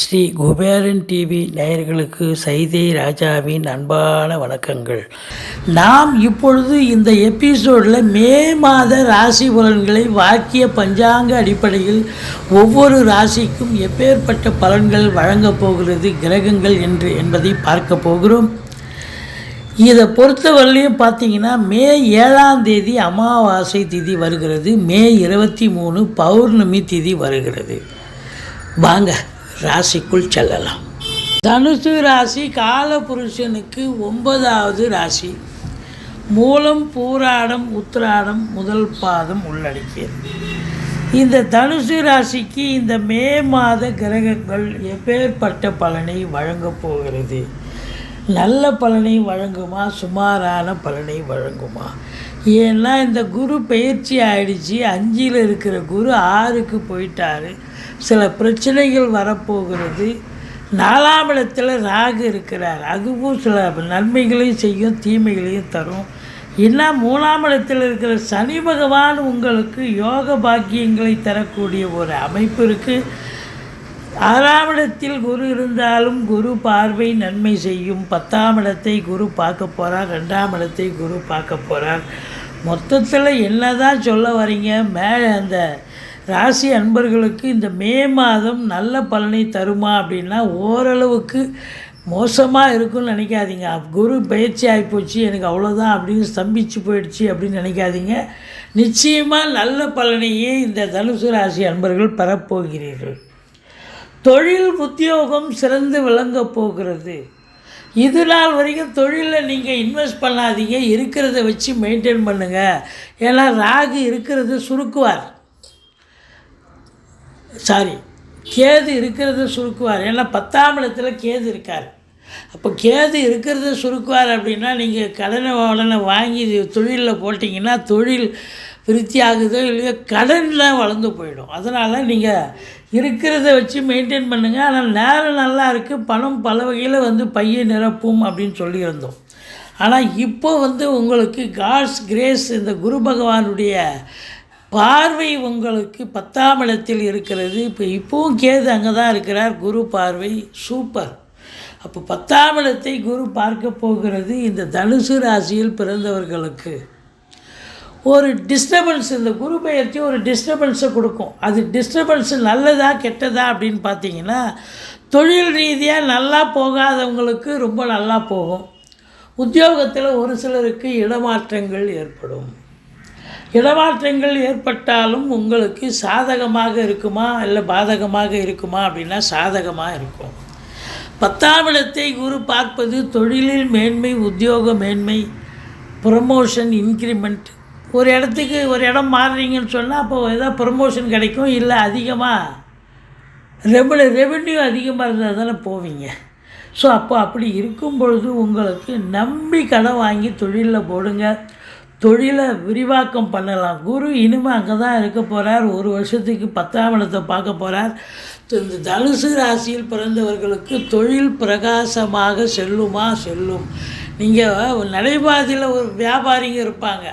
Sri Kuberan TV நேயர்களுக்கு சைதை ராஜாவின் அன்பான வணக்கங்கள். நாம் இப்பொழுது இந்த எபிசோடில் மே மாத ராசி பலன்களை வாக்கிய பஞ்சாங்க அடிப்படையில் ஒவ்வொரு ராசிக்கும் எப்பேற்பட்ட பலன்கள் வழங்கப் போகிறது கிரகங்கள் என்று என்பதை பார்க்க போகிறோம். இதை பொறுத்தவரையிலையும் பார்த்தீங்கன்னா மே ஏழாம் தேதி அமாவாசை திதி வருகிறது. மே இருபத்தி மூணு பௌர்ணமி திதி வருகிறது. வாங்க ராசிக்குள் செல்லலாம். தனுசு ராசி காலபுருஷனுக்கு ஒன்பதாவது ராசி. மூலம் பூராடம் உத்திராடம் முதல் பாதம் உள்ளடக்கியது. இந்த தனுசு ராசிக்கு இந்த மே மாத கிரகங்கள் எப்பேற்பட்ட பலனை வழங்கப் போகிறது? நல்ல பலனை வழங்குமா? சுமாரான பலனை வழங்குமா? ஏன்னா இந்த குரு பயிற்சி ஆயிடுச்சு. அஞ்சில் இருக்கிற குரு ஆறுக்கு போயிட்டாரு. சில பிரச்சனைகள் வரப்போகிறது. நாலாம் இடத்துல ராகு இருக்கிறார். அதுவும் சில நன்மைகளையும் செய்யும் தீமைகளையும் தரும். இன்னும் மூணாம் இடத்தில் இருக்கிற சனி பகவான் உங்களுக்கு யோக பாக்கியங்களை தரக்கூடிய ஒரு அமைப்பு இருக்குது ஆறாம் இடத்தில் குரு இருந்தாலும் குரு பார்வை நன்மை செய்யும். பத்தாம் இடத்தை குரு பார்க்க போகிறார் ரெண்டாம் இடத்தை குரு பார்க்க போகிறார் மொத்தத்தில் என்ன தான் சொல்ல வரீங்க? மேலே அந்த ராசி அன்பர்களுக்கு இந்த மே மாதம் நல்ல பலனை தருமா அப்படின்னா ஓரளவுக்கு மோசமாக இருக்கும்னு நினைக்காதீங்க. குரு பயிற்சி ஆகிப்போச்சு எனக்கு அவ்வளோதான் அப்படின்னு ஸ்தம்பிச்சு போயிடுச்சு அப்படின்னு நினைக்காதீங்க. நிச்சயமாக நல்ல பலனையே இந்த தனுசு ராசி அன்பர்கள் பெறப்போகிறீர்கள். தொழில் உத்தியோகம் சிறந்து விளங்கப் போகிறது. இது நாள் வரைக்கும் தொழிலில் நீங்கள் இன்வெஸ்ட் பண்ணாதீங்க இருக்கிறத வச்சு மெயின்டைன் பண்ணுங்கள் ஏன்னா ராகு இருக்கிறது சுருக்குவார். சாரி கேது இருக்கிறத சுருக்குவார். ஏன்னா பத்தாம் இடத்துல கேது இருக்கார். அப்போ கேது இருக்கிறத சுருக்குவார் அப்படின்னா நீங்கள் கடனை உடனே வாங்கி தொழிலில் போட்டிங்கன்னா தொழில் விருத்தி ஆகுதோ இல்லையோ கடன்லாம் வளர்ந்து போயிடும். அதனால் நீங்கள் இருக்கிறத வச்சு மெயின்டைன் பண்ணுங்கள் ஆனால் நேரம் நல்லா இருக்குது பணம் பல வகையில் வந்து பையை நிரப்பும் அப்படின்னு சொல்லியிருந்தோம். ஆனால் இப்போ வந்து உங்களுக்கு காட்ஸ் கிரேஸ் இந்த குரு பகவானுடைய பார்வை உங்களுக்கு பத்தாம் இடத்தில் இருக்கிறது. இப்போ இப்போவும் கேது அங்கே தான் இருக்கிறார். குரு பார்வை சூப்பர் அப்போ பத்தாம் இடத்தை குரு பார்க்க போகிறது இந்த தனுசு ராசியில் பிறந்தவர்களுக்கு. ஒரு டிஸ்டர்பன்ஸ் இந்த குரு பெயர்ச்சி ஒரு டிஸ்டர்பன்ஸை கொடுக்கும். அது டிஸ்டர்பன்ஸு நல்லதா கெட்டதா அப்படின்னு பார்த்தீங்கன்னா தொழில் ரீதியாக நல்லா போகாதவங்களுக்கு ரொம்ப நல்லா போகும். உத்தியோகத்தில் ஒரு சிலருக்கு இடமாற்றங்கள் ஏற்படும். இடமாற்றங்கள் ஏற்பட்டாலும் உங்களுக்கு சாதகமாக இருக்குமா இல்லை பாதகமாக இருக்குமா அப்படின்னா சாதகமாக இருக்கும். பத்தாம் இடத்தை குரு பார்ப்பது தொழிலில் மேன்மை உத்தியோக மேன்மை ப்ரமோஷன் இன்க்ரிமெண்ட் ஒரு இடத்துக்கு ஒரு இடம் மாறுறீங்கன்னு சொன்னால் அப்போ ஏதாவது ப்ரமோஷன் கிடைக்கும் இல்லை அதிகமாக ரெவன்யூ ரெவென்யூ அதிகமாக இருந்தால் தானே போவீங்க. ஸோ அப்போ அப்படி இருக்கும் பொழுது உங்களுக்கு நம்பி கடன் வாங்கி தொழிலில் போடுங்க. தொழிலை விரிவாக்கம் பண்ணலாம். குரு இனிமேல் அங்கே தான் இருக்க போகிறார் ஒரு வருஷத்துக்கு பத்தாம் இடத்தை பார்க்க போகிறார் இந்த தனுசு ராசியில் பிறந்தவர்களுக்கு தொழில் பிரகாசமாக செல்லுமா? செல்லும். நீங்கள் நடைபாதையில் ஒரு வியாபாரிங்க இருப்பாங்க.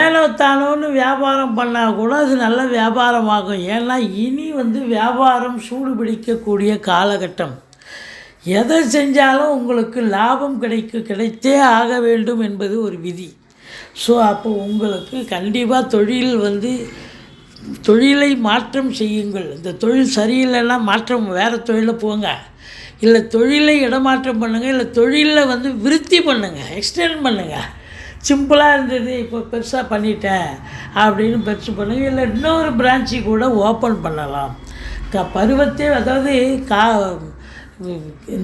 ஏனோ தானோன்னு வியாபாரம் பண்ணால் கூட அது நல்ல வியாபாரமாகும். ஏன்னா இனி வந்து வியாபாரம் சூடு பிடிக்கக்கூடிய காலகட்டம். எதை செஞ்சாலும் உங்களுக்கு லாபம் கிடைக்க கிடைத்தே ஆக வேண்டும் என்பது ஒரு விதி. ஸோ அப்போ உங்களுக்கு கண்டிப்பாக தொழில் வந்து தொழிலை மாற்றம் செய்யுங்கள். இந்த தொழில் சரியில்லைன்னா மாற்றம் வேறு தொழிலில் போங்க. இல்லை தொழிலை இடமாற்றம் பண்ணுங்கள் இல்லை தொழிலில் வந்து விருத்தி பண்ணுங்கள் எக்ஸ்டெண்ட் பண்ணுங்கள் சிம்பிளாக இருந்தது இப்போ பெருசாக பண்ணிட்டேன் அப்படின்னு பெருசு பண்ணுங்கள் இல்லை இன்னொரு பிரான்ச்சு கூட ஓப்பன் பண்ணலாம். க பருவத்தே அதாவது கா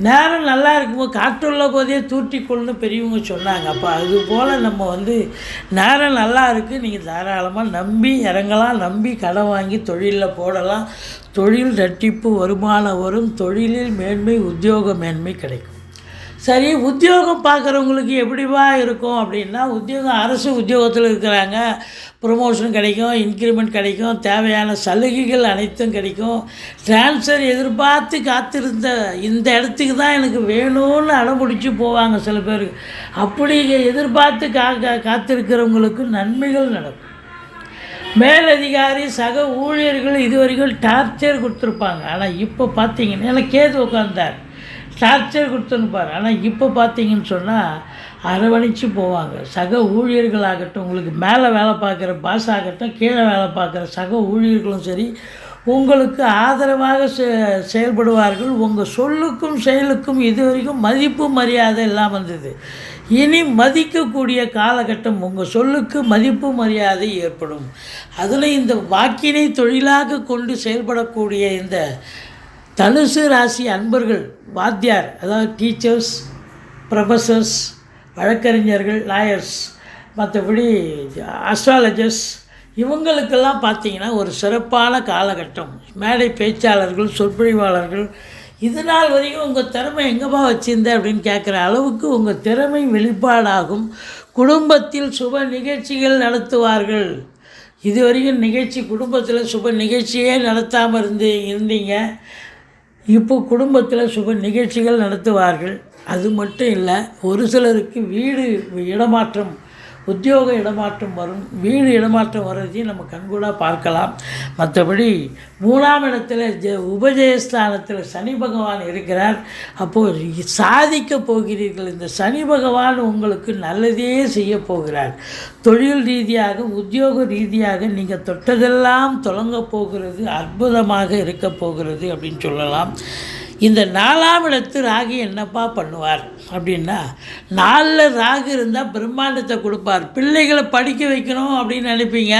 நேரம் நல்லா இருக்கும்போது காற்றுள்ள போதே தூற்றிக்கொள்னு பெரியவங்க சொன்னாங்க. அப்போ அது போல் நம்ம வந்து நேரம் நல்லா இருக்குது நீங்கள் தாராளமாக நம்பி இறங்கலாம். நம்பி கடன் வாங்கி தொழிலில் போடலாம். தொழில் ரட்டிப்பு வருமானம் வரும். தொழிலில் மேன்மை உத்தியோக மேன்மை கிடைக்கும். சரி உத்தியோகம் பார்க்குறவங்களுக்கு எப்படிவா இருக்கும் அப்படின்னா உத்தியோகம் அரசு உத்தியோகத்தில் இருக்கிறாங்க. ப்ரொமோஷன் கிடைக்கும் இன்க்ரிமெண்ட் கிடைக்கும் தேவையான சலுகைகள் அனைத்தும் கிடைக்கும். ட்ரான்ஸ்ஃபர் எதிர்பார்த்து காத்திருந்த இந்த இடத்துக்கு தான் எனக்கு வேணும்னு அடம்பிடிச்சு போவாங்க சில பேர். அப்படி எதிர்பார்த்து கா காத்திருக்கிறவங்களுக்கு நன்மைகள் நடக்கும். மேலதிகாரி சக ஊழியர்கள் இது வரைக்கும் டார்ச்சர் கொடுத்துருப்பாங்க. ஆனால் இப்போ பார்த்தீங்கன்னா எனக்கு கேது உட்காந்தார் டார்ச்சர் கொடுத்துருப்பார் ஆனால் இப்போ பார்த்தீங்கன்னு சொன்னால் அரவணைச்சு போவாங்க. சக ஊழியர்களாகட்டும் உங்களுக்கு மேலே வேலை பார்க்குற பாஸ் ஆகட்டும் கீழே வேலை பார்க்குற சக ஊழியர்களும் சரி உங்களுக்கு ஆதரவாக செ செயல்படுவார்கள். உங்கள் சொல்லுக்கும் செயலுக்கும் இதுவரைக்கும் மதிப்பு மரியாதை இல்லாமல் இருந்தது இனி மதிக்கக்கூடிய காலகட்டம் உங்கள் சொல்லுக்கு மதிப்பு மரியாதை ஏற்படும். அதில் இந்த வாக்கினை தொழிலாக கொண்டு செயல்படக்கூடிய இந்த தனுசு ராசி அன்பர்கள் வாத்தியார் அதாவது டீச்சர்ஸ் ப்ரொஃபஸர்ஸ் வழக்கறிஞர்கள் லாயர்ஸ் மற்றபடி அஸ்ட்ராலஜர்ஸ் இவங்களுக்கெல்லாம் பார்த்தீங்கன்னா ஒரு சிறப்பான காலகட்டம். மேடை பேச்சாளர்கள் சொற்பொழிவாளர்கள் இது நாள் வரைக்கும் உங்கள் திறமை எங்கேப்பா வச்சுருந்த அப்படின்னு கேட்குற அளவுக்கு உங்கள் திறமை வெளிப்பாடாகும். குடும்பத்தில் சுப நிகழ்ச்சிகள் நடத்துவார்கள். இது வரைக்கும் நிகழ்ச்சி குடும்பத்தில் சுப நிகழ்ச்சியே நடத்தாமல் இருந்து இருந்தீங்க. இப்போ குடும்பத்தில் சுப நிகழ்ச்சிகள் நடத்துவார்கள். அது மட்டும் இல்லை ஒரு சிலருக்கு வீடு இடமாற்றம் உத்தியோக இடமாற்றம் வரும் வீடு இடமாற்றம் வர்றதையும் நம்ம கண்கூடாக பார்க்கலாம். மற்றபடி மூணாம் இடத்துல ஜ உபஜயஸ்தானத்தில் சனி பகவான் இருக்கிறார். அப்போது சாதிக்க போகிறீர்கள். இந்த சனி பகவான் உங்களுக்கு நல்லதே செய்ய போகிறார். தொழில் ரீதியாக உத்தியோக ரீதியாக நீங்கள் தொட்டதெல்லாம் தொடங்க போகிறது அற்புதமாக இருக்க போகிறது அப்படின்னு சொல்லலாம். இந்த நாலாம் இடத்து ராகு என்னப்பா பண்ணுவார்? அப்படின்னா நாலில் ராகு இருந்தால் பிரம்மாண்டத்தை கொடுப்பார். பிள்ளைகளை படிக்க வைக்கணும் அப்படின்னு நினைப்பீங்க.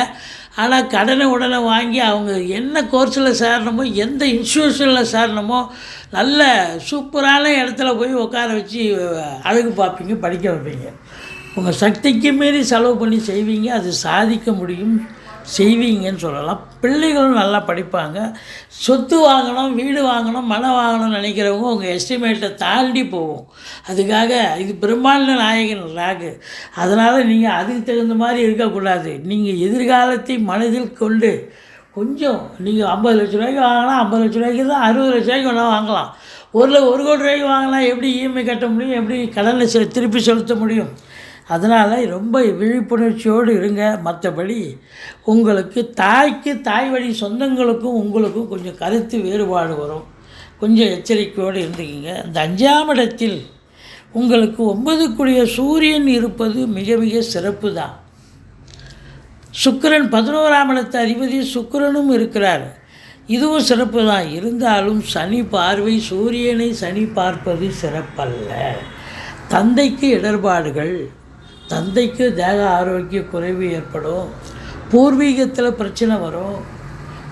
ஆனால் கடனை உடனே வாங்கி அவங்க என்ன கோர்ஸில் சேரணுமோ எந்த இன்ஸ்டியூஷனில் சேரணுமோ நல்ல சூப்பரான இடத்துல போய் உட்கார வச்சு அழகு பார்ப்பீங்க படிக்க வைப்பீங்க. உங்கள் சக்திக்கு மீறி செலவு பண்ணி செய்வீங்க. அது சாதிக்க முடியும். செய்வீங்கன்னு சொல்லலாம். பிள்ளைகளும் நல்லா படிப்பாங்க. சொத்து வாங்கணும் வீடு வாங்கணும் மனை வாங்கணும்னு நினைக்கிறவங்க உங்கள் எஸ்டிமேட்டை தாண்டி போகும். அதுக்காக இது பெரும்பான்மை நாயகன் ராகு. அதனால் நீங்கள் அதுக்கு தகுந்த மாதிரி இருக்கக்கூடாது. நீங்கள் எதிர்காலத்தை மனதில் கொண்டு கொஞ்சம் நீங்கள் ஐம்பது லட்ச ரூபாய்க்கு வாங்கினா ஐம்பது லட்ச ரூபாய்க்கு தான் அறுபது லட்ச ரூபாய்க்கு வேணால் வாங்கலாம். ஒரு ஒரு கோடி ரூபாய்க்கு வாங்கினா எப்படி இஎம்ஐ கட்ட முடியும்? எப்படி கடனை செ திருப்பி செலுத்த முடியும்? அதனால் ரொம்ப விழிப்புணர்ச்சியோடு இருங்க. மற்றபடி உங்களுக்கு தாய்க்கு தாய் வழி சொந்தங்களுக்கும் உங்களுக்கும் கொஞ்சம் கருத்து வேறுபாடு வரும். கொஞ்சம் எச்சரிக்கையோடு இருந்துக்கிங்க. இந்த அஞ்சாம் இடத்தில் உங்களுக்கு ஒன்பதுக்குரிய சூரியன் இருப்பது மிக மிக சிறப்பு தான் சுக்கிரன் பதினோராம் இடத்து அதிபதி சுக்கிரனும் இருக்கிறார். இதுவும் சிறப்பு தான் இருந்தாலும் சனி பார்வை சூரியனை சனி பார்ப்பது சிறப்பல்ல. தந்தைக்கு இடர்பாடுகள் தந்தைக்கு தேக ஆரோக்கிய குறைவு ஏற்படும் பூர்வீகத்தில் பிரச்சனை வரும்.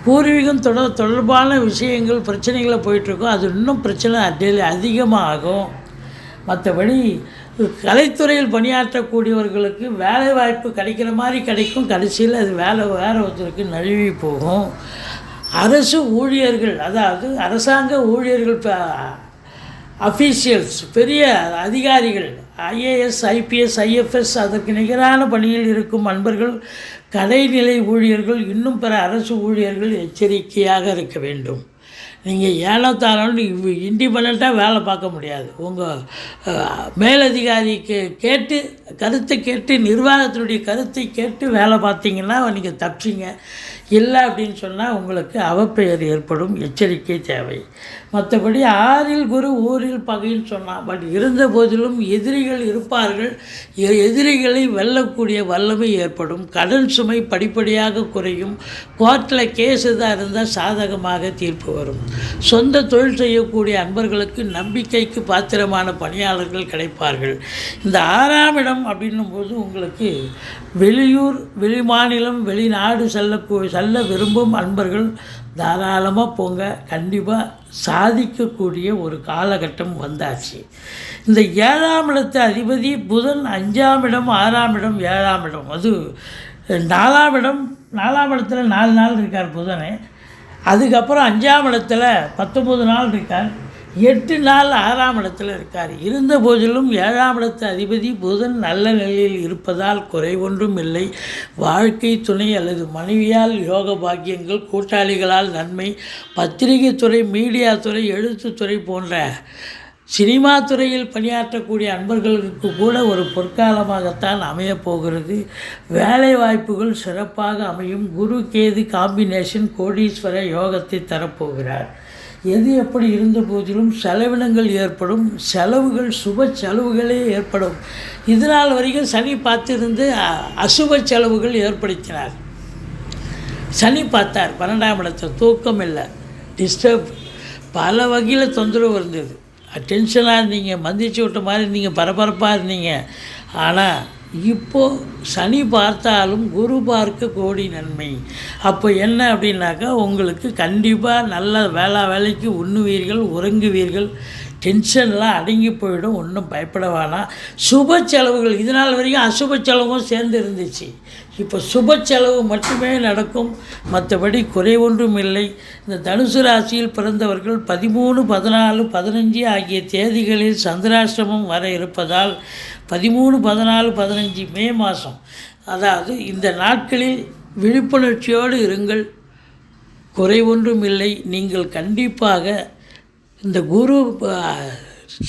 பூர்வீகம் தொடர் தொடர்பான விஷயங்கள் பிரச்சனைகளை போயிட்டுருக்கும். அது இன்னும் பிரச்சனை அதில் அதிகமாகும். மற்றபடி கலைத்துறையில் பணியாற்றக்கூடியவர்களுக்கு வேலை வாய்ப்பு கிடைக்கிற மாதிரி கிடைக்கும். கடைசியில் அது வேலை வேறு ஒருத்தருக்கு நழுவி போகும். அரசு ஊழியர்கள் அதாவது அரசாங்க ஊழியர்கள் அஃபீஷியல்ஸ் பெரிய அதிகாரிகள் ஐஏஎஸ் ஐபிஎஸ் ஐஎஃப்எஸ் அதற்கு நிகரான பணியில் இருக்கும் அன்பர்கள் கடைநிலை ஊழியர்கள் இன்னும் பிற அரசு ஊழியர்கள் எச்சரிக்கையாக இருக்க வேண்டும். நீங்கள் ஏனோ தானோன்னு இண்டிபெண்ட்டாக வேலை பார்க்க முடியாது. உங்கள் மேலதிகாரிக்கு கேட்டு கருத்தை கேட்டு நிர்வாகத்தினுடைய கருத்தை கேட்டு வேலை பார்த்தீங்கன்னா நீங்கள் தப்பிச்சிங்க. இல்லை அப்படின்னு சொன்னால் உங்களுக்கு அவப்பெயர் ஏற்படும் எச்சரிக்கை தேவை. மற்றபடி ஆறில் குரு ஊரில் பகைன்னு சொன்னால் பட் இருந்த போதிலும் எதிரிகள் இருப்பார்கள். எ- எதிரிகளை வெல்லக்கூடிய வல்லமை ஏற்படும். கடன் சுமை படிப்படியாக குறையும். கோர்ட்டில் கேஸ் எதாக இருந்தால் சாதகமாக தீர்ப்பு வரும். சொந்த தொழில் செய்யக்கூடிய அன்பர்களுக்கு நம்பிக்கைக்கு பாத்திரமான பணியாளர்கள் கிடைப்பார்கள். இந்த ஆறாம் இடம் அப்படின்னும் போது உங்களுக்கு வெளியூர் வெளிமாநிலம் வெளிநாடு செல்ல செல்ல விரும்பும் அன்பர்கள் தாராளமாக போங்க. கண்டிப்பாக சாதிக்கக்கூடிய ஒரு காலகட்டம் வந்தாச்சு. இந்த ஏழாம் இடத்து அதிபதி புதன் அஞ்சாம் இடம் ஆறாம் இடம் ஏழாம் இடம். அது நாலாம் இடம் நாலாம் இடத்துல நாலு நாள் இருக்கார் புதனே. அதுக்கப்புறம் அஞ்சாம் இடத்துல பத்தொம்பது நாள் இருக்கார். எட்டு நாள் ஆறாம் இடத்தில் இருக்கார். இருந்த போதிலும் ஏழாம் இடத்து அதிபதி புதன் நல்ல நிலையில் இருப்பதால் குறை ஒன்றும் இல்லை. வாழ்க்கை துணை அல்லது மனைவியால் யோக பாக்கியங்கள் கூட்டாளிகளால் நன்மை பத்திரிகை துறை மீடியா துறை எழுத்துத்துறை போன்ற சினிமா துறையில் பணியாற்றக்கூடிய அன்பர்களுக்கு கூட ஒரு பொற்காலமாகத்தான் அமையப் போகிறது. வேலை வாய்ப்புகள் சிறப்பாக அமையும். குரு கேது காம்பினேஷன் கோடீஸ்வர யோகத்தை தரப்போகிறார். எது எப்படி இருந்த போதிலும் செலவினங்கள் ஏற்படும் செலவுகள் சுப செலவுகளே ஏற்படும். இதனால் வரைக்கும் சனி பார்த்திருந்து அ- அசுப செலவுகள் ஏற்படுத்தினார். சனி பார்த்தார் பன்னெண்டாம் இடத்துல தூக்கம் இல்லை டிஸ்டர்ப் பல வகையில் தொந்தரவு இருந்தது. டென்ஷனாக இருந்தீங்க மந்திச்சு விட்ட மாதிரி இருந்தீங்க பரபரப்பாக இருந்தீங்க. ஆனால் இப்போது சனி பார்த்தாலும் குரு பார்க்க கோடி நன்மை. அப்போ என்ன அப்படின்னாக்கா உங்களுக்கு கண்டிப்பாக நல்ல வேளா வேலைக்கு உண்ணுவீர்கள் உறங்குவீர்கள். டென்ஷன்லாம் அடங்கி போயிடும் ஒன்றும் பயப்பட வேணாம். சுப செலவுகள் இது நாள் வரைக்கும் அசுப செலவும் சேர்ந்து இருந்துச்சு. இப்போ சுப செலவு மட்டுமே நடக்கும். மற்றபடி குறை ஒன்றும் இல்லை. இந்த தனுசு ராசியில் பிறந்தவர்கள் பதிமூணு பதினாலு பதினஞ்சு ஆகிய தேதிகளில் சந்திராஷ்டமம் வர இருப்பதால் பதிமூணு பதினாலு பதினஞ்சு மே மாதம் அதாவது இந்த நாட்களில் விழிப்புணர்ச்சியோடு இருங்கள். குறை ஒன்றும் இல்லை. நீங்கள் கண்டிப்பாக இந்த குரு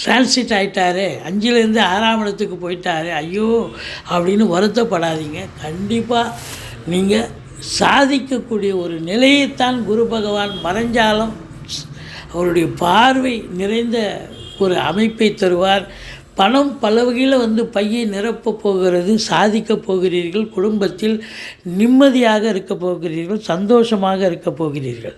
டிரான்சிட் ஆகிட்டாரு அஞ்சுலேருந்து ஆறாம் இடத்துக்கு போயிட்டாரு ஐயோ அப்படின்னு வருத்தப்படாதீங்க. கண்டிப்பாக நீங்கள் சாதிக்கக்கூடிய ஒரு நிலையைத்தான் குரு பகவான் மறைஞ்சாலும் அவருடைய பார்வை நிறைந்த ஒரு அமைப்பை தருவார். பணம் பல வகையில் வந்து பையை நிரப்பப் போகிறது சாதிக்கப் போகிறீர்கள் குடும்பத்தில் நிம்மதியாக இருக்கப் போகிறீர்கள் சந்தோஷமாக இருக்கப் போகிறீர்கள்.